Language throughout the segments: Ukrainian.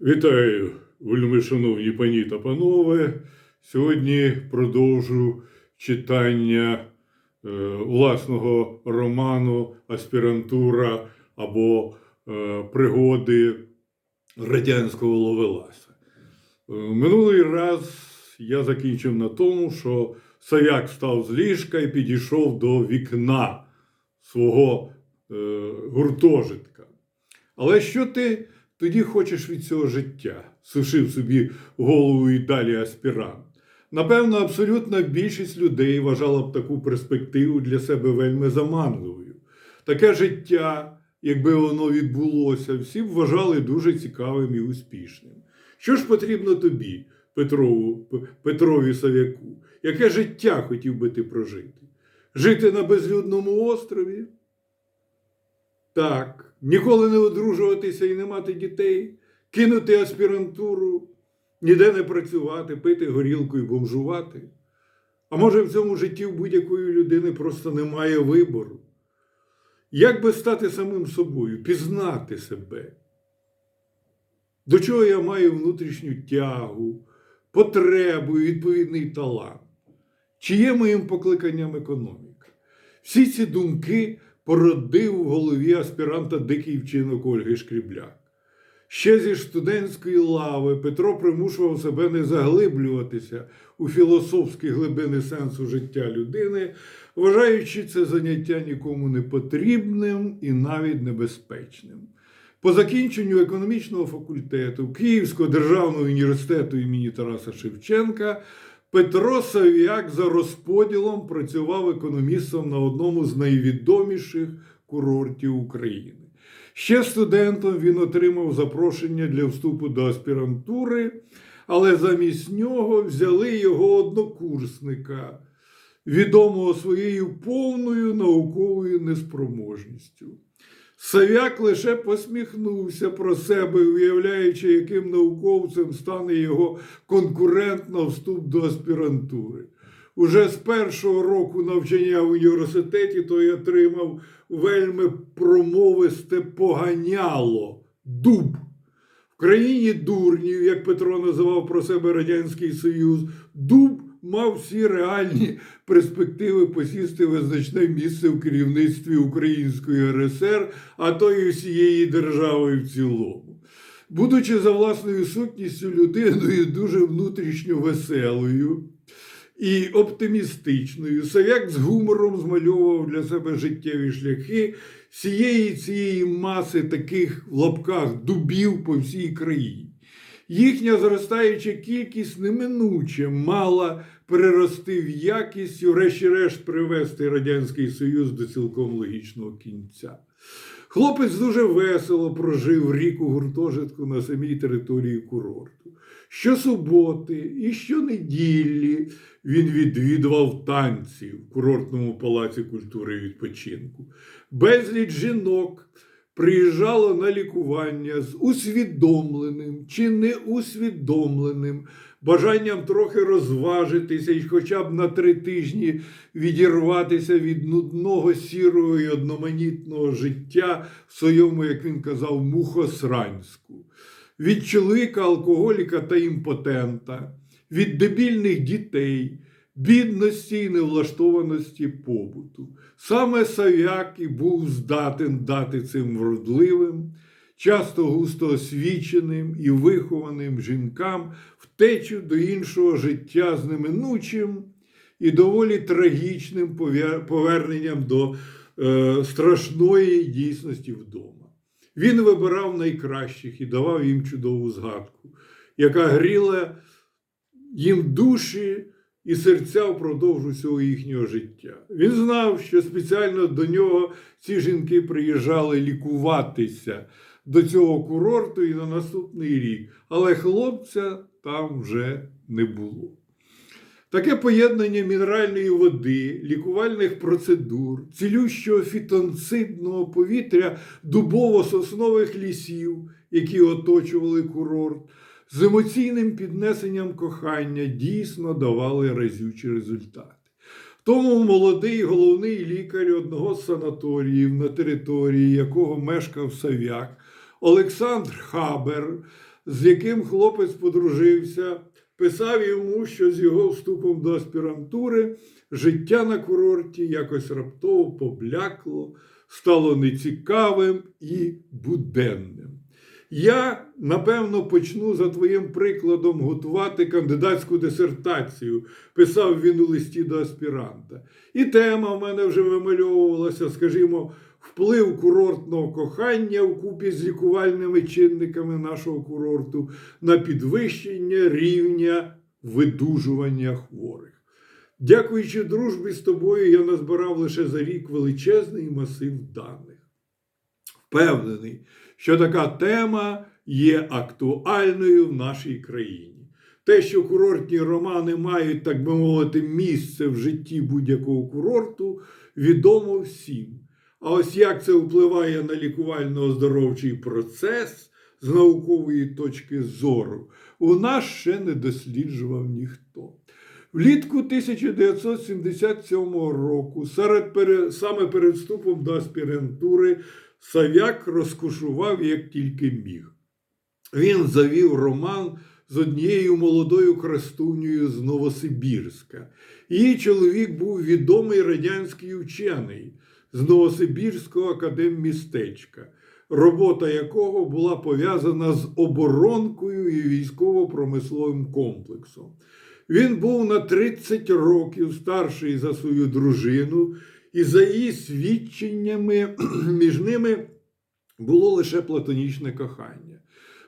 Вітаю, вельми шановні пані та панове. Сьогодні продовжу читання е, власного роману Аспірантура або е, Пригоди радянського ловеласа. Е, Минулий раз я закінчив на тому, що Савяк встав з ліжка і підійшов до вікна свого е, гуртожитка. Але що ти тоді хочеш від цього життя? сушив собі голову і далі аспірант. Напевно, абсолютна більшість людей вважала б таку перспективу для себе вельми заманливою. Таке життя, якби воно відбулося, всі б вважали дуже цікавим і успішним. Що ж потрібно тобі, Петрову, Петрові Савяку? Яке життя хотів би ти прожити? Жити на безлюдному острові? Так, ніколи не одружуватися і не мати дітей, кинути аспірантуру, ніде не працювати, пити горілку і бомжувати. А може, в цьому житті в будь-якої людини просто немає вибору. Як би стати самим собою, пізнати себе? До чого я маю внутрішню тягу, потребу і відповідний талант? Чи є моїм покликанням економіка? Всі ці думки породив в голові аспіранта дикий вчинок Ольги Шкрібляк. Ще зі студентської лави Петро примушував себе не заглиблюватися у філософські глибини сенсу життя людини, вважаючи це заняття нікому не потрібним і навіть небезпечним. По закінченню економічного факультету Київського державного університету імені Тараса Шевченка Петро Савіяк за розподілом працював економістом на одному з найвідоміших курортів України. Ще студентом він отримав запрошення для вступу до аспірантури, але замість нього взяли його однокурсника, відомого своєю повною науковою неспроможністю. Савяк лише посміхнувся про себе, уявляючи, яким науковцем стане його конкурент на вступ до аспірантури. Уже з першого року навчання в університеті той отримав вельми промовисте поганяло дуб. В країні дурнів, як Петро називав про себе Радянський Союз, дуб мав всі реальні перспективи посісти визначне місце в керівництві Української РСР, а то й усієї держави в цілому. Будучи за власною сутністю людиною дуже внутрішньо веселою і оптимістичною, Савяк з гумором змальовував для себе життєві шляхи всієї цієї маси таких в лапках дубів по всій країні. Їхня зростаюча кількість неминуче мала перерости в якість врешті-решт, привести Радянський Союз до цілком логічного кінця. Хлопець дуже весело прожив рік у гуртожитку на самій території курорту. Щосуботи і щонеділі він відвідував танці в курортному палаці культури і відпочинку. Безліч жінок приїжджало на лікування з усвідомленим чи неусвідомленим бажанням трохи розважитися і хоча б на три тижні відірватися від нудного сірого і одноманітного життя в своєму, як він казав, мухосранську, від чоловіка, алкоголіка та імпотента, від дебільних дітей. Бідності і невлаштованості побуту. Саме Савяк і був здатен дати цим вродливим, часто густо освіченим і вихованим жінкам втечу до іншого життя з неминучим і доволі трагічним поверненням до е, страшної дійсності вдома. Він вибирав найкращих і давав їм чудову згадку, яка гріла їм душі і серця впродовж усього їхнього життя. Він знав, що спеціально до нього ці жінки приїжджали лікуватися до цього курорту і на наступний рік, але хлопця там вже не було. Таке поєднання мінеральної води, лікувальних процедур, цілющого фітонцидного повітря дубово-соснових лісів, які оточували курорт, з емоційним піднесенням кохання дійсно давали разючі результати. Тому молодий головний лікар одного з санаторіїв, на території якого мешкав Савяк, Олександр Хабер, з яким хлопець подружився, писав йому, що з його вступом до аспірантури життя на курорті якось раптово поблякло, стало нецікавим і буденним. Я, напевно, почну за твоїм прикладом готувати кандидатську дисертацію, писав він у листі до аспіранта. І тема в мене вже вимальовувалася, скажімо, вплив курортного кохання вкупі з лікувальними чинниками нашого курорту на підвищення рівня видужування хворих. Дякуючи дружбі з тобою, я назбирав лише за рік величезний масив даних. Впевнений, що така тема є актуальною в нашій країні. Те, що курортні романи мають, так би мовити, місце в житті будь-якого курорту, відомо всім. А ось як це впливає на лікувально-оздоровчий процес з наукової точки зору, у нас ще не досліджував ніхто. Влітку 1977 року, серед саме перед вступом до аспірантури, Сав'як розкошував як тільки міг. Він завів роман з однією молодою крастунею з Новосибірська. Її чоловік був відомий радянський учений з Новосибірського академмістечка, робота якого була пов'язана з оборонкою і військово-промисловим комплексом. Він був на 30 років старший за свою дружину, і за її свідченнями між ними було лише платонічне кохання.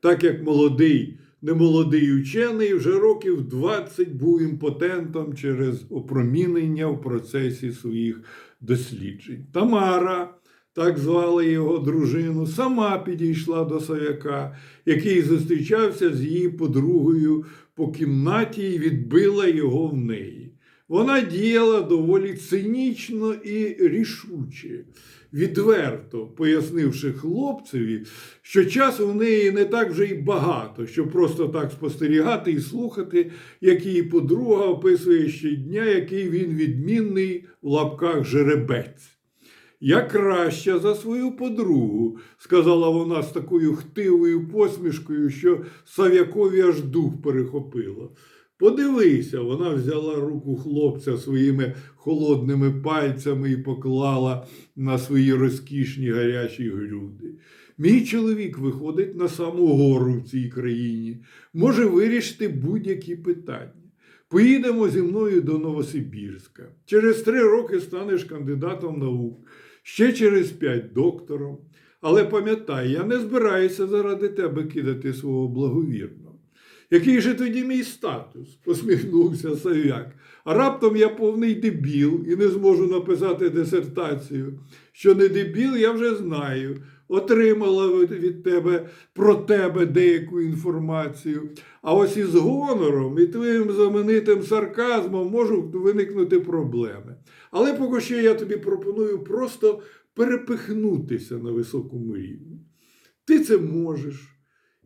Так як молодий, немолодий учений вже років 20 був імпотентом через опромінення в процесі своїх досліджень. Тамара, так звали його дружину, сама підійшла до Совяка, який зустрічався з її подругою по кімнаті і відбила його в неї. Вона діяла доволі цинічно і рішуче, відверто пояснивши хлопцеві, що часу в неї не так вже й багато, щоб просто так спостерігати і слухати, як її подруга описує щодня, який він відмінний в лапках жеребець. Я краща за свою подругу, сказала вона з такою хтивою посмішкою, що Сав'якові аж дух перехопило. Подивися, вона взяла руку хлопця своїми холодними пальцями і поклала на свої розкішні гарячі груди. Мій чоловік виходить на саму гору в цій країні, може вирішити будь-які питання. Поїдемо зі мною до Новосибірська. Через три роки станеш кандидатом наук, ще через п'ять доктором. Але пам'ятай, я не збираюся заради тебе кидати свого благовірного. Який же тоді мій статус? посміхнувся Сав'як. А раптом я повний дебіл і не зможу написати дисертацію. Що не дебіл, я вже знаю. Отримала від- тебе про тебе деяку інформацію. А ось із гонором і твоїм знаменитим сарказмом можуть виникнути проблеми. Але поки що я тобі пропоную просто перепихнутися на високому рівні. Ти це можеш,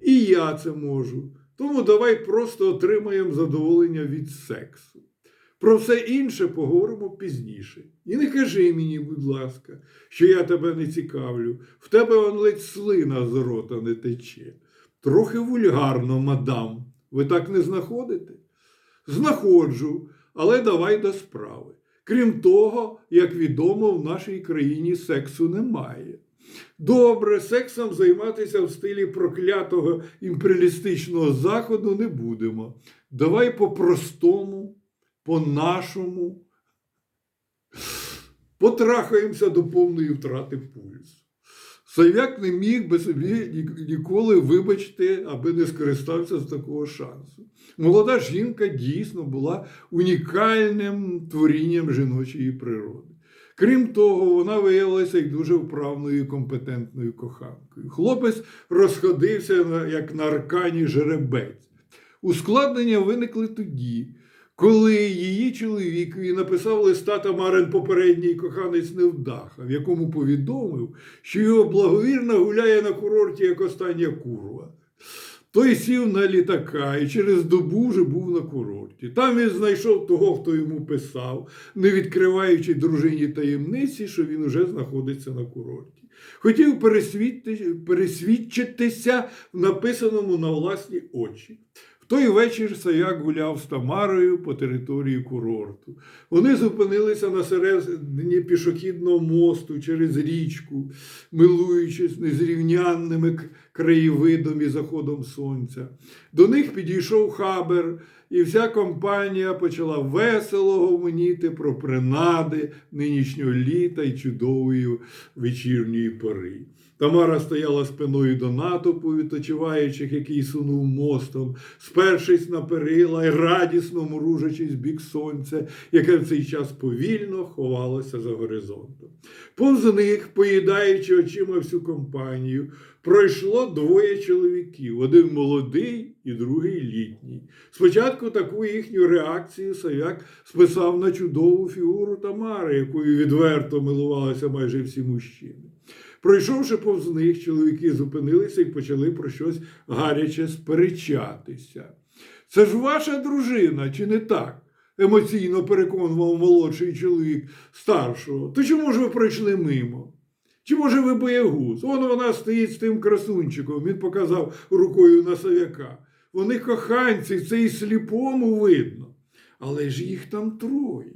і я це можу. Тому давай просто отримаємо задоволення від сексу. Про все інше поговоримо пізніше. І не кажи мені, будь ласка, що я тебе не цікавлю. В тебе он ледь слина з рота не тече. Трохи вульгарно, мадам. Ви так не знаходите? Знаходжу, але давай до справи. Крім того, як відомо, в нашій країні сексу немає. Добре, сексом займатися в стилі проклятого імперіалістичного заходу не будемо. Давай по-простому, по-нашому потрахаємося до повної втрати пульсу. Сав'як не міг би собі ніколи вибачити, аби не скористався з такого шансу. Молода жінка дійсно була унікальним творінням жіночої природи. Крім того, вона виявилася й дуже вправною і компетентною коханкою. Хлопець розходився як на аркані жеребець. Ускладнення виникли тоді, коли її чоловікові написав листа Тамарин попередній коханець Невдаха, в якому повідомив, що його благовірна гуляє на курорті як остання курва. Той сів на літака і через добу вже був на курорті. Там він знайшов того, хто йому писав, не відкриваючи дружині таємниці, що він уже знаходиться на курорті. Хотів пересвідчитися в написаному на власні очі. Той вечір Саяк гуляв з Тамарою по території курорту. Вони зупинилися на середині пішохідного мосту через річку, милуючись незрівнянними краєвидом і заходом сонця. До них підійшов хабер, і вся компанія почала весело гомоніти про принади нинішнього літа й чудової вечірньої пори. Тамара стояла спиною до натовпу відпочиваючих, який сунув мостом, спершись на перила й радісно мружачись бік сонця, яке в цей час повільно ховалося за горизонтом. Повз них, поїдаючи очима всю компанію, пройшло двоє чоловіків: один молодий і другий літній. Спочатку таку їхню реакцію Савяк списав на чудову фігуру Тамари, якою відверто милувалися майже всі мужчини. Пройшовши повз них, чоловіки зупинилися і почали про щось гаряче сперечатися. Це ж ваша дружина, чи не так? емоційно переконував молодший чоловік старшого. То чому ж ви пройшли мимо? Чи може ви боягуз? Вон вона стоїть з тим красунчиком, він показав рукою на совяка. Вони коханці, це і сліпому видно. Але ж їх там троє,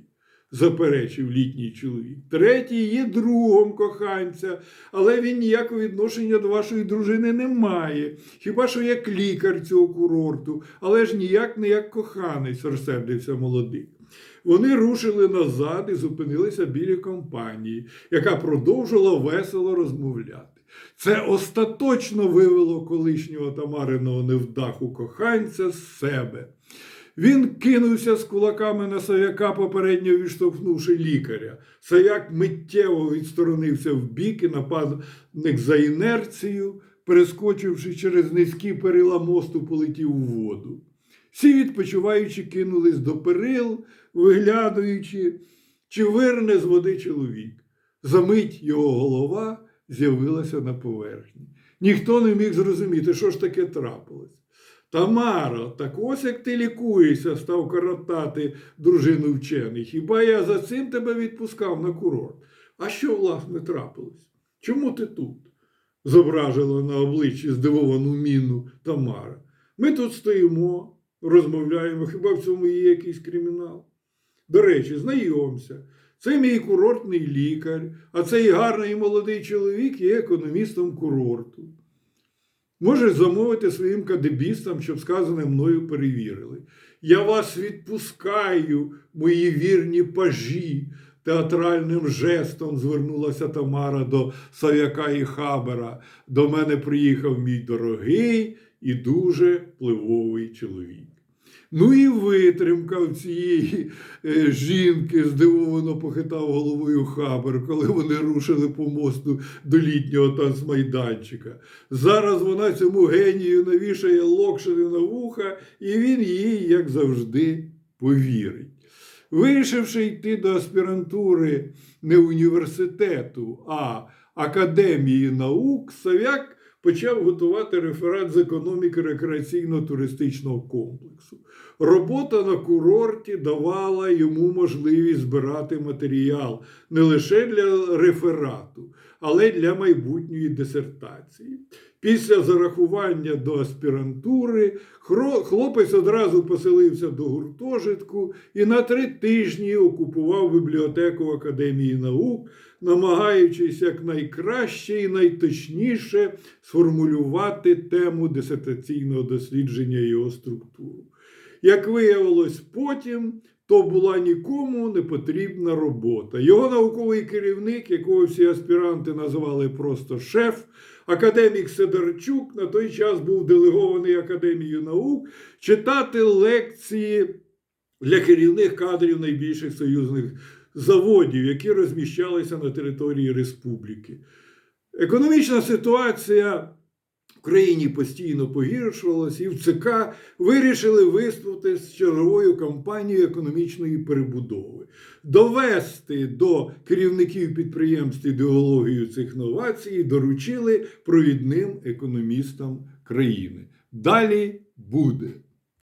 заперечив літній чоловік. Третій є другом коханця, але він ніякого відношення до вашої дружини не має. Хіба що як лікар цього курорту, але ж ніяк не як коханець, розсердився молодик. Вони рушили назад і зупинилися біля компанії, яка продовжила весело розмовляти. Це остаточно вивело колишнього Тамариного невдаху коханця з себе. Він кинувся з кулаками на Саяка, попередньо відштовхнувши лікаря. Саяк миттєво відсторонився вбік і нападник за інерцією, перескочивши через низькі перила мосту, полетів у воду. Всі відпочиваючи кинулись до перил, виглядаючи, чи вирне з води чоловік. Замить його голова з'явилася на поверхні. Ніхто не міг зрозуміти, що ж таке трапилось. Тамаро, так ось як ти лікуєшся, став коротати дружину вчений. Хіба я за цим тебе відпускав на курорт? А що, власне, трапилось? Чому ти тут? зображила на обличчі здивовану міну Тамара. Ми тут стоїмо, розмовляємо, хіба в цьому є якийсь кримінал? До речі, знайомся. Це мій курортний лікар, а цей гарний молодий чоловік є економістом курорту. Можеш замовити своїм кадебістам, щоб сказане мною перевірили. Я вас відпускаю, мої вірні пажі. Театральним жестом звернулася Тамара до Сав'яка і Хабера. До мене приїхав мій дорогий і дуже впливовий чоловік. Ну і витримка в цієї е, жінки здивовано похитав головою Хабер, коли вони рушили по мосту до літнього танцмайданчика. Зараз вона цьому генію навішає локшини на вуха, і він їй, як завжди, повірить. Вирішивши йти до аспірантури не університету, а Академії наук, Савяк почав готувати реферат з економіки рекреаційно-туристичного комплексу. Робота на курорті давала йому можливість збирати матеріал не лише для реферату, але й для майбутньої дисертації. Після зарахування до аспірантури хлопець одразу поселився до гуртожитку і на три тижні окупував бібліотеку Академії наук, намагаючись якнайкраще і найточніше сформулювати тему дисертаційного дослідження його структуру. Як виявилось потім, то була нікому не потрібна робота. Його науковий керівник, якого всі аспіранти називали просто шеф, академік Сидорчук, на той час був делегований Академією наук читати лекції для керівних кадрів найбільших союзних заводів, які розміщалися на території республіки. Економічна ситуація в країні постійно погіршувалася, і в ЦК вирішили виступити з черговою кампанією економічної перебудови, довести до керівників підприємств ідеологію цих новацій, доручили провідним економістам країни. Далі буде.